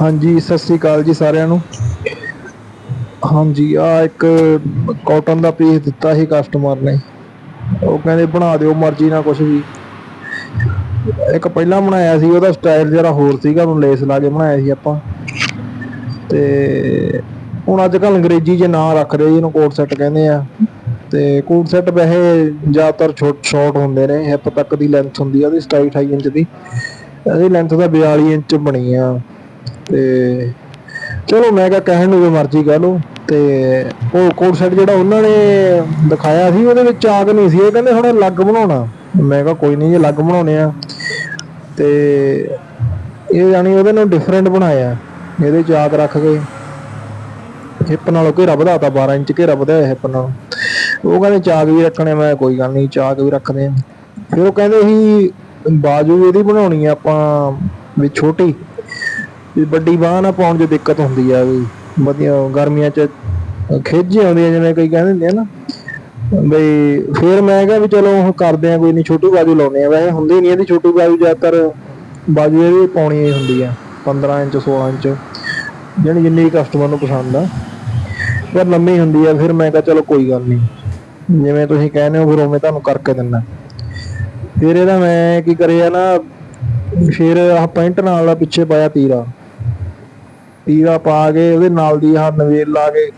ਹਾਂਜੀ, ਸਤਿ ਸ੍ਰੀ ਅਕਾਲ ਜੀ ਸਾਰਿਆਂ ਨੂੰ। ਹਾਂਜੀ, ਆ ਇੱਕ ਕੋਟਨ ਦਾ ਪੀਸ ਦਿੱਤਾ ਸੀ ਕਸਟਮਰ ਨੇ। ਉਹ ਕਹਿੰਦੇ ਬਣਾ ਦਿਓ, ਮਰਜ਼ੀ ਨਾਲ ਕੁਛ ਵੀ। ਇੱਕ ਪਹਿਲਾਂ ਬਣਾਇਆ ਸੀ, ਉਹਦਾ ਸਟਾਈਲ ਜਿਹੜਾ ਹੋਰ ਸੀਗਾ, ਉਹਨੂੰ ਲੇਸ ਲਾ ਕੇ ਬਣਾਇਆ ਸੀ ਆਪਾਂ। ਤੇ ਹੁਣ ਅੱਜ ਕੱਲ ਅੰਗਰੇਜ਼ੀ 'ਚ ਨਾਂ ਰੱਖਦੇ ਜੀ ਇਹਨੂੰ ਕੋਟ ਸੈੱਟ ਕਹਿੰਦੇ ਆ। ਤੇ ਕੋਟ ਸੈੱਟ ਵੈਸੇ ਜ਼ਿਆਦਾਤਰ ਸ਼ਾਰਟ ਹੁੰਦੇ ਨੇ ਹਿੱਪ ਤੱਕ ਦੀ ਲੈਂਥ ਹੁੰਦੀ ਆ, ਉਹਦੀ 27 28 ਇੰਚ ਦੀ। ਇਹਦੀ ਲੈਂਥ ਦਾ 42 ਇੰਚ ਬਣੀ ਆ। ਤੇ ਚਲੋ ਮੈਂ ਕਿਹਾ ਕਹਿਣ ਨੂੰ ਜੋ ਮਰਜ਼ੀ ਕਹਿ ਲਓ, ਤੇ ਉਹ ਕੋਟ ਸੈੱਟ ਜਿਹੜਾ ਉਹਨਾਂ ਨੇ ਦਿਖਾਇਆ ਸੀ, ਉਹਦੇ ਵਿੱਚ ਆਗ ਨਹੀਂ ਸੀ, ਉਹ ਕਹਿੰਦੇ ਥੋੜਾ ਅਲੱਗ ਬਣਾਉਣਾ। ਮੈਂ ਕਿਹਾ ਕੋਈ ਨਹੀਂ, ਜੀ ਅਲੱਗ ਬਣਾਉਣੇ ਆ। ਤੇ ਇਹ ਜਾਨੀ ਉਹਦੇ ਨਾਲ ਡਿਫਰੈਂਟ ਬਣਾਇਆ, ਇਹਦੇ ਚ ਆਗ ਰੱਖ ਕੇ। ਹਿੱਪ ਨਾਲੋਂ ਘੇਰਾ ਵਧਾਤਾ 12 ਇੰਚ ਘੇਰਾ ਵਧਾਇਆ ਹਿੱਪ ਨਾਲ। ਉਹ ਕਹਿੰਦੇ ਚਾਕ ਵੀ ਰੱਖਣੇ, ਮੈਂ ਕੋਈ ਗੱਲ ਨਹੀਂ, ਚਾਕ ਵੀ ਰੱਖਦੇ ਫਿਰ ਉਹ ਕਹਿੰਦੇ ਸੀ, ਬਾਜੂ ਇਹਦੀ ਬਣਾਉਣੀ ਆ ਆਪਾਂ, ਵੀ ਛੋਟੀ। ਵੀ ਵੱਡੀ ਬਾਹ ਨਾ ਪਾਉਣ 'ਚ ਦਿੱਕਤ ਹੁੰਦੀ ਆ ਵੀ ਵਧੀਆ ਗਰਮੀਆਂ 'ਚ ਖੇਜੇ ਆਉਂਦੀ ਜਿਵੇਂ ਕਈ ਕਹਿੰਦੇ ਹੁੰਦੇ ਆ ਨਾ। ਬਈ ਫਿਰ ਮੈਂ ਕਿਹਾ ਵੀ ਚਲੋ ਉਹ ਕਰਦੇ ਆ, ਕੋਈ ਨਹੀਂ ਛੋਟੀ ਬਾਜੂ ਲਾਉਨੇ ਆ। ਵੈਸੇ ਹੁੰਦੀ ਨਹੀਂ ਇਹਦੀ ਛੋਟੀ ਬਾਜੂ, ਜ਼ਿਆਦਾਤਰ ਬਾਜੂ ਇਹਦੀ ਪਾਉਣੀ ਹੁੰਦੀ ਆ 15 ਇੰਚ 16 ਇੰਚ। ਜਾਣੀ ਜਿੰਨੀ ਕਸਟਮਰ ਨੂੰ ਪਸੰਦ ਆ। ਪਰ ਲੰਮੀ ਹੁੰਦੀ ਆ, ਫਿਰ ਮੈਂ ਕਿਹਾ ਚਲੋ ਕੋਈ ਗੱਲ ਨਹੀਂ ਜਿਵੇਂ ਤੁਸੀਂ ਕਹਿੰਦੇ ਹੋ, ਫਿਰ ਉਵੇਂ ਤੁਹਾਨੂੰ ਕਰਕੇ ਦਿੰਦਾ। ਫਿਰ ਇਹਦਾ ਮੈਂ ਕੀ ਕਰਿਆ ਨਾ, ਫਿਰ ਆਹ ਪੈਂਟ ਨਾਲ ਦਾ ਪਿੱਛੇ ਪਾਇਆ ਤੀਰਾ। ਪੀਲਾ ਪਾ ਕੇ ਉਹਦੇ ਨਾਲ ਦੀ ਆਹ ਨਵੇਲ ਲਾ ਕੇ,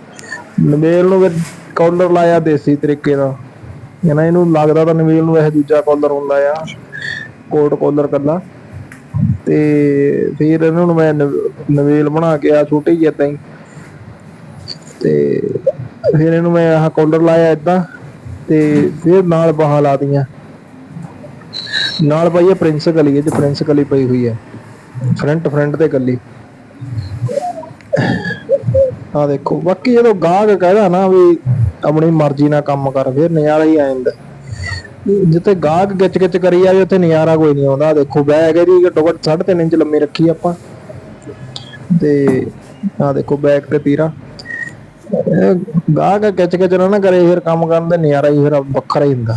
ਨਵੇਲ ਨੂੰ ਫਿਰ ਕਾਲਰ ਲਾਇਆ ਦੇਸੀ ਤਰੀਕੇ ਨਾਲ। ਇਹਨਾਂ ਇਹਨੂੰ ਲੱਗਦਾ ਤਾਂ ਨਵੇਲ ਨੂੰ ਇਹ ਦੂਜਾ ਕਾਲਰ ਹੁੰਦਾ ਆ, ਕੋਟ ਕਾਲਰ ਕੱਲਾ। ਤੇ ਫਿਰ ਇਹਨਾਂ ਨੂੰ ਮੈਂ ਨਵੇਲ ਬਣਾ ਕੇ ਆ, ਛੋਟੀ ਜਿਹੀ ਏਦਾਂ ਹੀ। ਤੇ ਫਿਰ ਇਹਨੂੰ ਮੈਂ ਆਹ ਕਾਲਰ ਲਾਇਆ ਏਦਾਂ, ਤੇ ਫਿਰ ਨਾਲ ਬਾਹਾਂ ਲਾ ਦੀਆਂ ਨਾਲ ਪਾਈ ਪ੍ਰਿੰਸ ਕਲੀ, ਇਹ ਚ ਪ੍ਰਿੰਸ ਕਲੀ ਪਈ ਹੋਈ ਹੈ ਫਰੰਟ ਫਰੰਟ ਤੇ ਕਲੀ। ਆ ਦੇਖੋ, ਬਾਕੀ ਜਦੋਂ ਗਾਹਕ ਕਹਿੰਦਾ ਨਾ ਵੀ ਆਪਣੀ ਮਰਜ਼ੀ ਨਾਲ ਕੰਮ ਕਰ, ਫਿਰ ਨਜ਼ਾਰਾ ਹੀ ਆ ਜਾਂਦਾ। ਜਿੱਥੇ ਗਾਹਕ ਗਿੱਚ ਗਿੱਚ ਕਰੀ ਜਾਵੇ, ਉੱਥੇ ਨਜ਼ਾਰਾ ਕੋਈ ਨਹੀਂ ਆਉਂਦਾ। ਦੇਖੋ, ਬੈਗ ਇਹਦੀ ਘੱਟੋ ਘੱਟ 3.5 ਇੰਚ ਲੰਮੀ ਰੱਖੀ ਆਪਾਂ। ਤੇ ਆ ਦੇਖੋ, ਬੈਗ ਤੇ ਤੀਰਾ। ਗਾਹਕ ਗਿੱਚ ਗਿੱਚ ਨਾ ਕਰੇ, ਫਿਰ ਕੰਮ ਕਰਨ ਦਾ ਨਜ਼ਾਰਾ ਹੀ ਫਿਰ ਵੱਖਰਾ ਹੀ ਹੁੰਦਾ।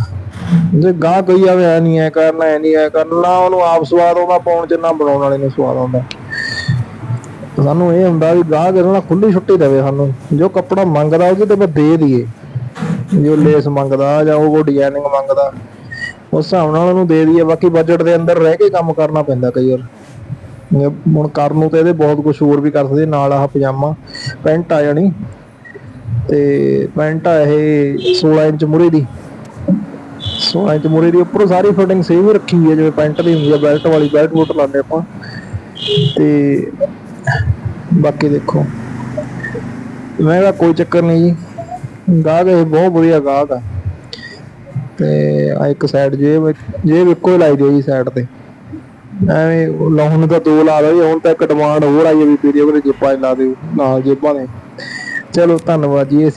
ਜੇ ਗਾਹ ਕੋਈ ਆਵੇ, ਐ ਨਹੀਂ ਐ ਕਰਨਾ, ਐ ਨਹੀਂ ਐ ਕਰਨਾ, ਨਾ ਉਹਨੂੰ ਆਪ ਸਵਾਦ ਆਉਂਦਾ ਪਾਉਣ ਚ ਬਣਾਉਣ ਵਾਲੇ ਨੂੰ ਸਵਾਦ ਆਉਂਦਾ। ਸਾਨੂੰ ਇਹ ਹੁੰਦਾ ਵੀ ਗਾਹਕ ਇਹਦੇ ਨਾਲ ਖੁੱਲੀ ਛੁੱਟੀ ਦੇਵੇ ਸਾਨੂੰ। ਜੋ ਕੱਪੜਾ ਮੰਗਦਾ ਉਹਦੇ ਤੇ ਆਪਾਂ ਦੇ ਦਈਏ। ਜੋ ਲੇਸ ਮੰਗਦਾ ਜਾਂ ਉਹ ਡਿਜ਼ਾਈਨਿੰਗ ਮੰਗਦਾ, ਉਸ ਹਿਸਾਬ ਨਾਲ ਉਹਨੂੰ ਦੇ ਦਈਏ। ਬਾਕੀ ਬਜਟ ਦੇ ਅੰਦਰ ਰਹਿ ਕੇ ਕੰਮ ਕਰਨਾ ਪੈਂਦਾ ਕਈ ਵਾਰ। ਹੁਣ ਕਰਨ ਨੂੰ ਤੇ ਇਹਦੇ ਬਹੁਤ ਕੁਝ ਹੋਰ ਵੀ ਕਰ ਸਕਦੇ, ਨਾਲ ਆਹ ਪਜਾਮਾ, ਪੈਂਟ ਆ ਜਾਣੀ। ਤੇ ਪੈਂਟ ਆ ਇਹ 16 ਇੰਚ ਮੁਰੇ ਦੀ। 16 ਇੰਚ ਮੁਰੇ ਦੀ ਉੱਪਰੋਂ ਸਾਰੀ ਫਿਟਿੰਗ ਸੇਮ ਹੀ ਰੱਖੀ ਹੈ, ਜਿਵੇਂ ਪੈਂਟ ਦੀ ਹੁੰਦੀ ਹੈ ਬੈਲਟ ਵਾਲੀ ਬੈਲਟ ਬੂਟ ਲਾਉਂਦੇ ਆਪਾਂ। ਤੇ ਬਾਕੀ ਦੇਖੋ। ਮੈਂ ਕਿਹਾ ਕੋਈ ਚੱਕਰ ਨਹੀਂ ਜੀ। ਗਾਹਕ ਇਹ ਬਹੁਤ ਵਧੀਆ ਗਾਹਕ ਆ। ਤੇ ਆ ਇੱਕ ਸਾਈਡ ਜੇਬ ਜੇਬ ਇੱਕੋ ਹੀ ਲਾਈ ਦਿਓ ਜੀ ਸਾਈਡ ਤੇ। ਐਵੇਂ ਉਹ ਲਾਉਣ ਨੂੰ ਤਾਂ ਦੋ ਲਾ ਦੋ ਹੁਣ ਤਾਂ ਇੱਕ ਡਿਮਾਂਡ ਹੋਰ ਆਈ ਹੈ ਵੀ ਵੀਡੀਓ ਵਿੱਚ ਜੇਬਾਂ 'ਚ ਲਾ ਦਿਓ, ਨਾਲ ਜੇਬਾਂ ਦੇ। ਚਲੋ, ਧੰਨਵਾਦ ਜੀ, ਅਸੀਂ